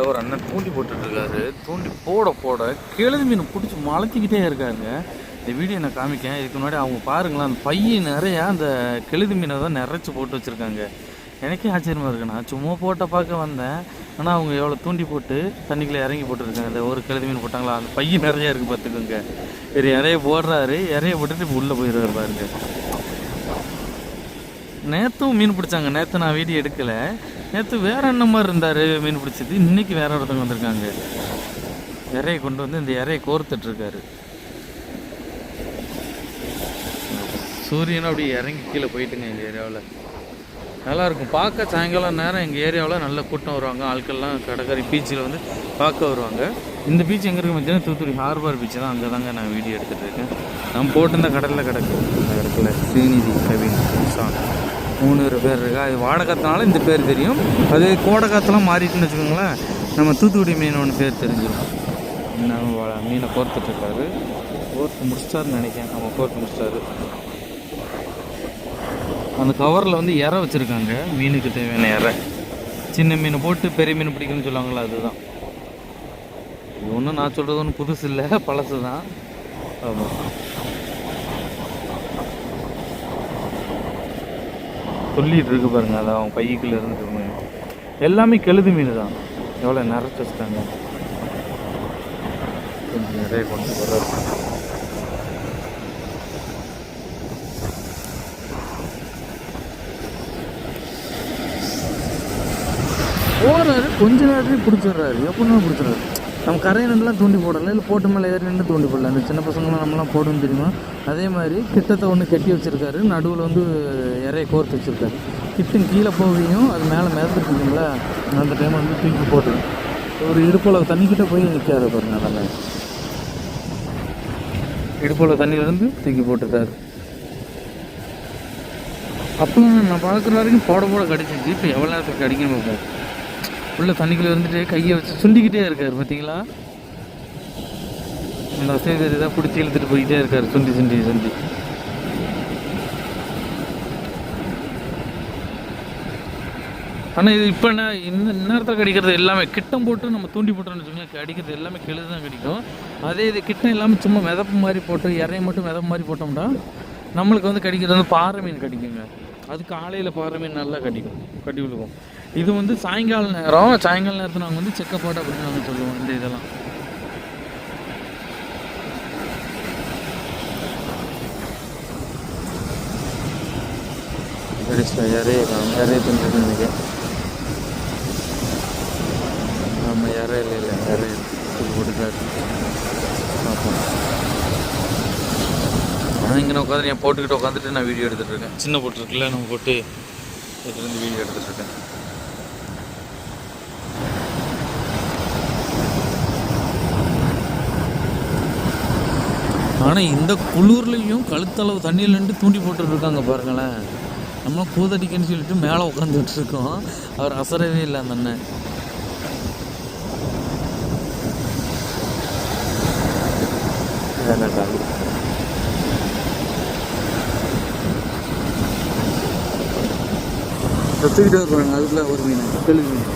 ஒரு அண்ணன் தூண்டி போட்டுட்டு இருக்காரு தூண்டி போட போட கிழது மீன் பிடிச்சி மலத்திக்கிட்டே இருக்காருங்க இந்த வீடியோ நான் காமிக்கேன். இதுக்கு முன்னாடி அவங்க பாருங்களேன் அந்த பையன் நிறையா அந்த கெழுது மீனை தான் நிறைச்சி போட்டு வச்சுருக்காங்க. எனக்கே ஆச்சரியமாக இருக்குண்ணா நான் சும்மா போட்ட பார்க்க வந்தேன். ஆனால் அவங்க எவ்வளோ தூண்டி போட்டு தண்ணிக்குள்ளே இறங்கி போட்டுருக்காங்க. இந்த ஒரு கெழுது மீன் போட்டாங்களா? அந்த பையன் நிறையா இருக்குது பார்த்துக்கோங்க. சரி இறைய போடுறாரு. இறைய போட்டுட்டு இப்போ உள்ளே போயிடுவார் பாருங்க. நேற்றும் மீன் பிடிச்சாங்க. நேற்று நான் வீடியோ எடுக்கலை. நேற்று வேற என்ன மாதிரி இருந்தார்? மீன் பிடிச்சது. இன்னைக்கு வேற ஒருத்தவங்க வந்திருக்காங்க. இறையை கொண்டு வந்து இந்த இறையை கோர்த்துட்டு இருக்காரு சூரியனும் அப்படியே இறங்கி கீழே போயிட்டுங்க எங்கள் ஏரியாவில். நல்லாயிருக்கும். பார்க்க சாயங்காலம் நேரம் எங்கள் ஏரியாவில் நல்ல கூட்டம் வருவாங்க. ஆட்கள்லாம் கடற்கரை பீச்சில் வந்து பார்க்க வருவாங்க. இந்த பீச் எங்கே இருக்க பார்த்தீங்கன்னா தூத்துக்குடி ஹார்பர் பீச் தான். அங்கே தாங்க நான் வீடியோ எடுத்துகிட்டு இருக்கேன் நான் போட்டிருந்த கடலில் கிடக்கு. அந்த இடத்துல ஸ்ரீநிதி கவின் சாங் மூணு பேர் இருக்கா? அது வாடகத்தினால இந்த பேர் தெரியும். அது கோடை மாறிட்டுன்னு வச்சுக்கோங்களேன் நம்ம தூத்துக்குடி மீன் ஒன்று பேர் தெரிஞ்சிடும். நம்ம மீனை கோர்த்துட்ருக்காரு கோர்த்து முடிச்சிட்டாருன்னு நினைக்கிறேன். நம்ம கோர்த்து முடிச்சிட்டாரு. அந்த கவரில் வந்து இறை வச்சுருக்காங்க. மீனுக்கு தேவையான இறை. சின்ன மீன் போட்டு பெரிய மீன் பிடிக்கும்னு சொல்லுவாங்களா அதுதான். இது ஒன்றும் நான் சொல்கிறது ஒன்றும் புதுசு இல்லை பழசு தான் ஆமாம் சொல்லிட்டு இருக்கு பாருங்க அது அவன் பைக்குள்ள இருந்து எல்லாமே கெழுது மீன் தான். எவ்வளோ நிறச்சி வச்சுட்டாங்க. கொஞ்சம் நிறைய கொண்டு வர்றாரு போகிறாரு கொஞ்ச நேரத்துலேயே பிடிச்சிடுறாரு. எப்படின்னா பிடிச்சிடுறாரு. நம்ம கரையை நின்றுலாம் தூண்டி போடலாம் இல்லை போட்டு மேலே ஏறி நின்று தூண்டி போடலாம் அந்த சின்ன பசங்களாம் நம்மளாம் போடும் தெரியுமா? அதே மாதிரி கிட்டத்தை ஒன்று கட்டி வச்சுருக்காரு. நடுவில் வந்து இறைய கோர்த்து வச்சிருக்காரு. கிட்டும் கீழே போகையும் அது மேலே மிதந்துருக்குங்களா அந்த டைம் வந்து தூக்கி போட்டு. ஒரு இடுப்பளவு தண்ணிக்கிட்ட போய் நிற்காது பாருங்க அதெல்லாம் இடுப்பளவு தண்ணியிலேருந்து தூக்கி போட்டுருக்காரு அப்போ நான் பார்க்குற வரைக்கும் போட போட கிடச்சிச்சு இப்போ எவ்வளோ நேரத்துக்கு கடிக்கணும் பார்ப்போம் உள்ளே தண்ணிக்குள்ளே இருந்துட்டு கையை வச்சு சுண்டிக்கிட்டே இருக்கார் பார்த்தீங்களா? அந்த அசைவரி தான் பிடிச்சி இழுத்துட்டு போயிட்டே இருக்கார் சுண்டி சுண்டி சுண்டி. ஆனால் இது இப்போ என்ன இந்த நேரத்தில் கடிக்கிறது எல்லாமே கிட்டம் போட்டு நம்ம தூண்டி போட்டோம்னு வச்சுக்கோங்களேன் கடிக்கிறது எல்லாமே கெழுது தான் கிடைக்கும். அதே இது கிட்டம் இல்லாமல் சும்மா மிதப்பு மாதிரி போட்டு இறைய மட்டும் மிதப்பு மாதிரி போட்டோம்னா நம்மளுக்கு வந்து கடிக்கிறது வந்து பாறை மீன் கிடைக்குங்க. அது காலையில் பாறை மீன் நல்லா கட்டிக்கும் கட்டி விழுவோம் இது வந்து சாயங்கால நேரம் சாயங்கால நேரத்தில் நாங்கள் வந்து செக்கப்பாடு அப்படின்னு நாங்கள் சொல்லுவோம் இந்த இதெல்லாம். இறைய இறைய தின்னு நினைக்கிறேன். ஆமாம் இறை இல்லை இல்லை இறை பார்ப்போம். இங்கே நான் உட்காந்து என் போட்டுக்கிட்டு உட்காந்துட்டு நான் வீடியோ எடுத்துகிட்டு இருக்கேன். சின்ன போட்டு இருக்குல்ல நம்ம போட்டு இதுலேருந்து வீடியோ எடுத்துகிட்டு இருக்கேன். ஆனால் இந்த குளிர்லையும் கழுத்தளவு தண்ணியில் நின்று தூண்டி போட்டுட்டு இருக்காங்க பாருங்களேன். நம்ம கூதடிக்கன்னு சொல்லிட்டு மேலே உட்காந்துட்டு இருக்கோம். அவர் அசரவே இல்லை அந்த அண்ணன். தூக்கிட்டு வருவாங்க அதுக்குள்ள ஒரு மீன். தெலுங்கு மீன்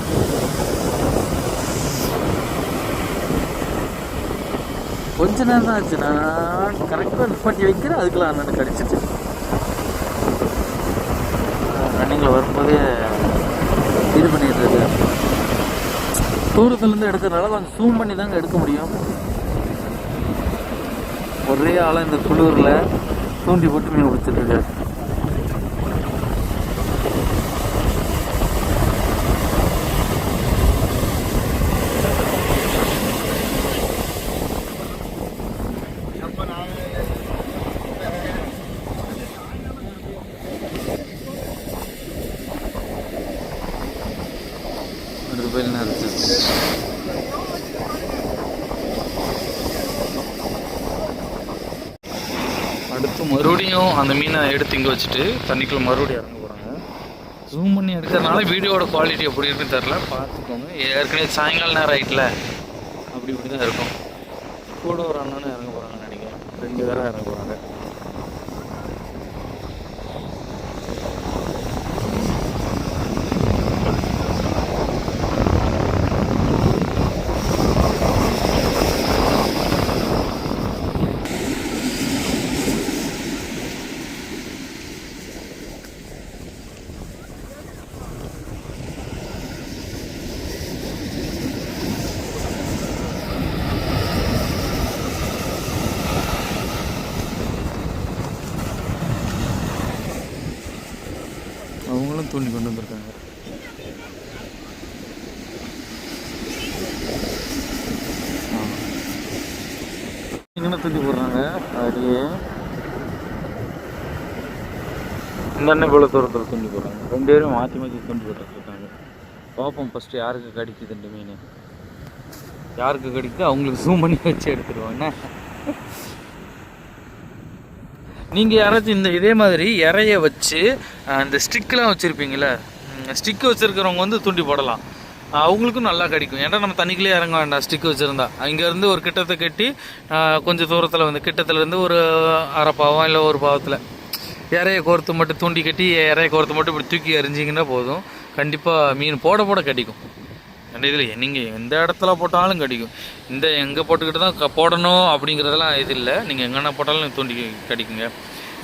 கொஞ்ச நேரம் தான் ஆச்சு. நான் கரெக்டாக நிப்பாட்டி வைக்கிறேன். அதுக்குள்ள அண்ணன் கடிச்சிட்டு. ரன்னிங்கில் வரும்போதே இது பண்ணிட்டு இருக்கு. தூரத்துலேருந்து எடுக்கிறதுனால கொஞ்சம் ஜூம் பண்ணி தாங்க எடுக்க முடியும். ஒரே ஆளாக இந்த குளிரில் தூண்டி போட்டு மீன் பிடிச்சிட்டு இருக்காரு. மொபைல் நிறுத்துச்சு அடுத்து மறுபடியும் அந்த மீனை எடுத்து இங்கே வச்சுட்டு தண்ணிக்குள்ள மறுபடியும் இறங்க போகிறாங்க ஜூம் பண்ணி எடுக்கிறதுனால வீடியோட குவாலிட்டி எப்படி இருக்குன்னு தெரில பார்த்துக்கோங்க. ஏற்கனவே சாயங்கால நேரம் ஆயிட்டுல. அப்படி இப்படி தான் இருக்கும். கூட ஒரு அண்ணனும் இறங்க போகிறாங்கன்னு நினைக்கிறேன். ரெண்டு பேரும் இறங்க போகிறாங்க அண்ணன் தூக்கி போடுறாங்க. அப்படியே இந்த அண்ணன் போல தூரத்தில் தூண்டி போடுறாங்க? ரெண்டு பேரும் மாற்றி மாற்றி தூண்டி போட்டுருக்காங்க பார்ப்போம் ஃபஸ்ட்டு யாருக்கு கடிக்குதுண்டு மீன்? யாருக்கு கடிக்குது அவங்களுக்கு ஜூம் பண்ணி வச்சு எடுத்துருவாங்க என்ன? நீங்கள் யாராச்சும் இந்த இதே மாதிரி இறைய வச்சு அந்த இந்த ஸ்டிக்கெலாம் வச்சுருப்பீங்களே ஸ்டிக்கு வச்சுருக்கிறவங்க வந்து தூண்டி போடலாம். அவங்களுக்கும் நல்லா கிடைக்கும். ஏன்னா நம்ம தண்ணிக்குள்ளே இறங்க வேண்டாம் ஸ்டிக் வச்சுருந்தா. அங்கேருந்து ஒரு கிட்டத்தை கட்டி கொஞ்சம் தூரத்தில் வந்து கிட்டத்துலேருந்து ஒரு அரை பாவம் இல்லை ஒரு பாவத்தில். இறையை கோர்த்து மட்டும் தூண்டி கட்டி இறைய கோர்த்து மட்டும் இப்படி தூக்கி எறிஞ்சிங்கன்னா போதும். கண்டிப்பாக மீன் போட போட கிடைக்கும். அந்த இதில் நீங்கள் எந்த இடத்துல போட்டாலும் கிடைக்கும். இந்த எங்கே போட்டுக்கிட்டு தான் க- போடணும் அப்படிங்கிறதெல்லாம் இது இல்லை. நீங்கள் எங்கன்னா போட்டாலும் தூண்டி கிடைக்குங்க.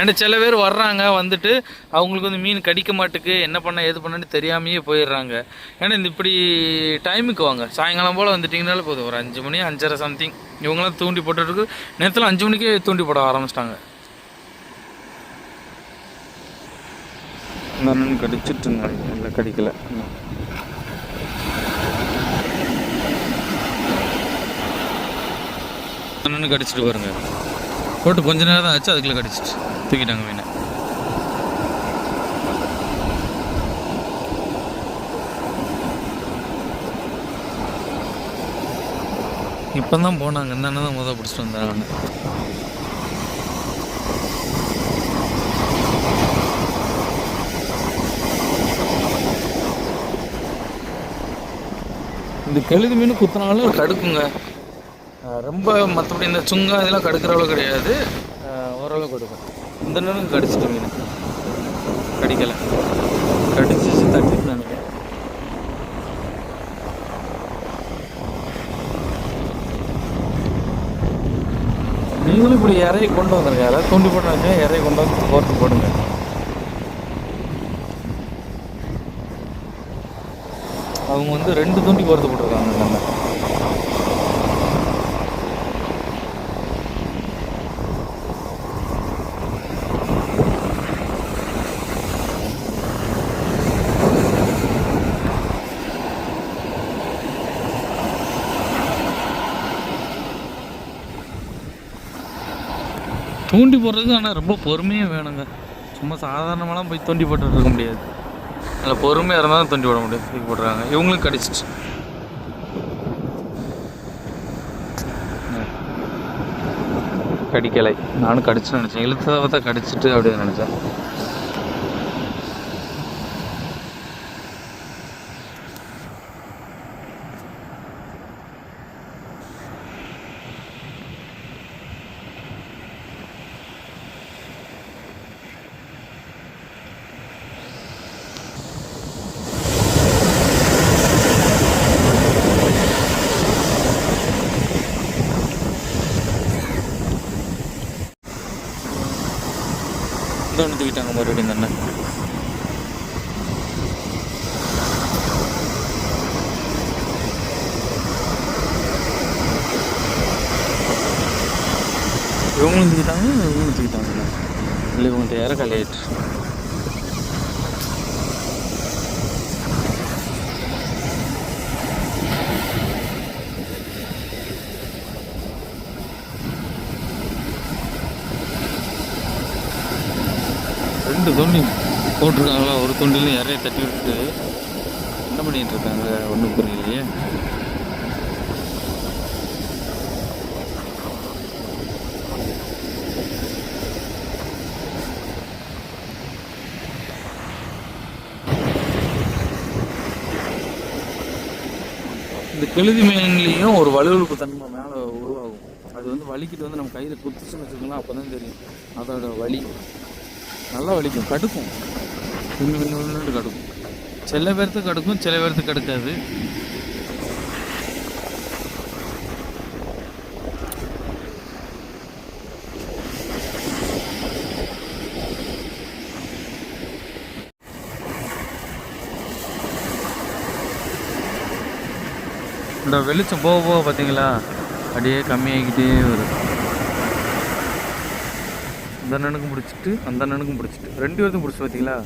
அண்ட் சில பேர் வர்றாங்க வந்துட்டு அவங்களுக்கு வந்து மீன் கடிக்க மாட்டுக்கு என்ன பண்ண ஏது பண்ணன்னு தெரியாமையே போயிடுறாங்க. ஏன்னா இந்த இப்படி டைமுக்கு வாங்க. சாயங்காலம் போல் வந்துட்டிங்கனாலே போதும். ஒரு அஞ்சு மணி அஞ்சரை சம்திங் இவங்களாம் தூண்டி போட்டுருக்கு நேரத்தில் அஞ்சு மணிக்கே தூண்டி போட ஆரம்பிச்சிட்டாங்க. நான் கடிச்சிட்டு இல்லை கடிக்கல. கடிச்சிட்டு பாருங்க. போட்டு கொஞ்ச நேரம் தான் ஆச்சு அதுக்குள்ள கடிச்சிட்டு தூக்கிட்டாங்க மீனை இப்போ தான் போனாங்க. அண்ணன் தான் முதல் பிடிச்சிட்டு வந்தாங்க இந்த கெழுது மீன் குத்தினாலும் கடுக்குங்க. ரொம்ப மற்றபடி இந்த சுங்கா இதெல்லாம் கடுக்கிற அளவு கிடையாது. அஹ் கொடுக்கும் இந்த நேரம் கடிச்சிட்டு மீன். கடிக்கலை. கடிச்சு தட்டிட்டு நினைக்கிறேன் நீங்களும் இப்படி இறையை கொண்டு வந்துருங்க. யாராவது தூண்டி போட்டாங்க இறையை கொண்டு வந்து போர்த்து போடுங்க. அவங்க வந்து ரெண்டு தூண்டி போர்த்து போட்டிருக்காங்க நம்ம தூண்டி போடுறதுக்கு ஆனால் ரொம்ப பொறுமையாக வேணுங்க. சும்மா சாதாரணமாலாம் போய் தூண்டி போட்டுட்டு இருக்க முடியாது. அதில் பொறுமையாக இருந்தால் தான் தூண்டி போட முடியும். தூக்கி போடுறாங்க இவங்களும் கடிச்சிச்சு. கடிக்கலை. நானும் கடிச்சுன்னு நினச்சேன். இழுத்ததை பார்த்தா கடிச்சிட்டு அப்படின்னு நினச்சேன். இந்த ஒன்று தூக்கிட்டாங்க மறுபடியும் தானே இவங்களும் தூக்கிட்டாங்க இவங்களும் தூக்கிட்டாங்க இல்லை இவங்க தேர கலையாயிட்டு தோண்டி போட்டிருக்காங்களா? ஒரு தொண்டிலையும் இறைய தட்டி விட்டு என்ன பண்ணிட்டு இருக்காங்க? ஒன்றும் புரியலையே. இந்த கெழுதி மீன்லேயும் ஒரு வலுவழுப்பு தன்மை மேலே உருவாகும். அது வந்து வலிக்கிட்டு வந்து நம்ம கையில் குத்துச்சுன்னு வச்சுக்கலாம் அப்போ தான் தெரியும். அதோட வலி. நல்லா வலிக்கும் கடுக்கும். இன்னும் கடுக்கும். சில பேர்த்துக்கு கடுக்கும் சில பேர்த்துக்கு கடுக்காது. இந்த வெளிச்சம் போக போக பார்த்தீங்களா? அப்படியே கம்மியாகிக்கிட்டே வருது. இந்த அண்ணனுக்கும் பிடிச்சிட்டு அந்த அண்ணனுக்கும் பிடிச்சிட்டு. ரெண்டு பேருக்கும் பிடிச்சி பார்த்தீங்களா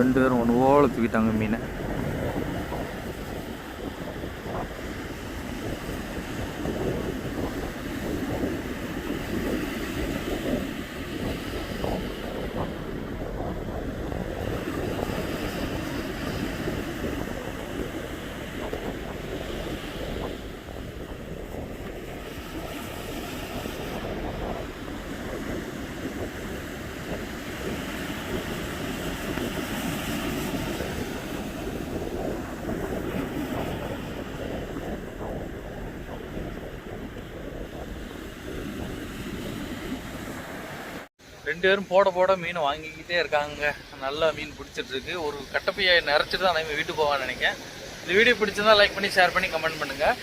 ரெண்டு பேரும் ஒன்று ஓலை தூக்கிட்டாங்க மீனை. ரெண்டு பேரும் போட போட மீன் வாங்கிக்கிட்டே இருக்காங்க. நல்லா மீன் பிடிச்சிட்ருக்கு. ஒரு கட்டப்பையை நிறச்சிட்டு தான் நம்ம வீட்டுக்கு போவான்னு நினைக்கிறேன். இந்த வீடியோ பிடிச்சிருந்தா லைக் பண்ணி ஷேர் பண்ணி கமெண்ட் பண்ணுங்கள்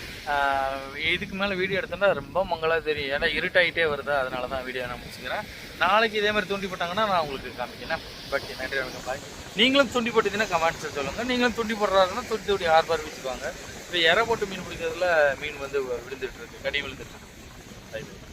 இதுக்கு மேலே வீடியோ எடுத்தோம்னா ரொம்ப மங்களாக தெரியும். ஏன்னா இருட்டாயிட்டே வருது? அதனால தான் வீடியோ நான் முடிச்சுக்கிறேன். நாளைக்கு இதே மாதிரி தூண்டி போட்டாங்கன்னா நான் உங்களுக்கு காமிக்கிறேன். பட் நன்றி வணக்கம் பாய் நீங்களும் தூண்டி போட்டீங்கன்னா கமெண்ட்ஸ் சொல்லுங்கள் நீங்களும் துண்டி போடுறாருன்னா தூத்துக்குடி ஹார்பர் வச்சுக்குவாங்க. இப்போ இறை போட்டு மீன் பிடிக்கிறதுல மீன் வந்து விழுந்துட்டுருக்கு. கடி விழுந்துட்டு இருக்கு Bye.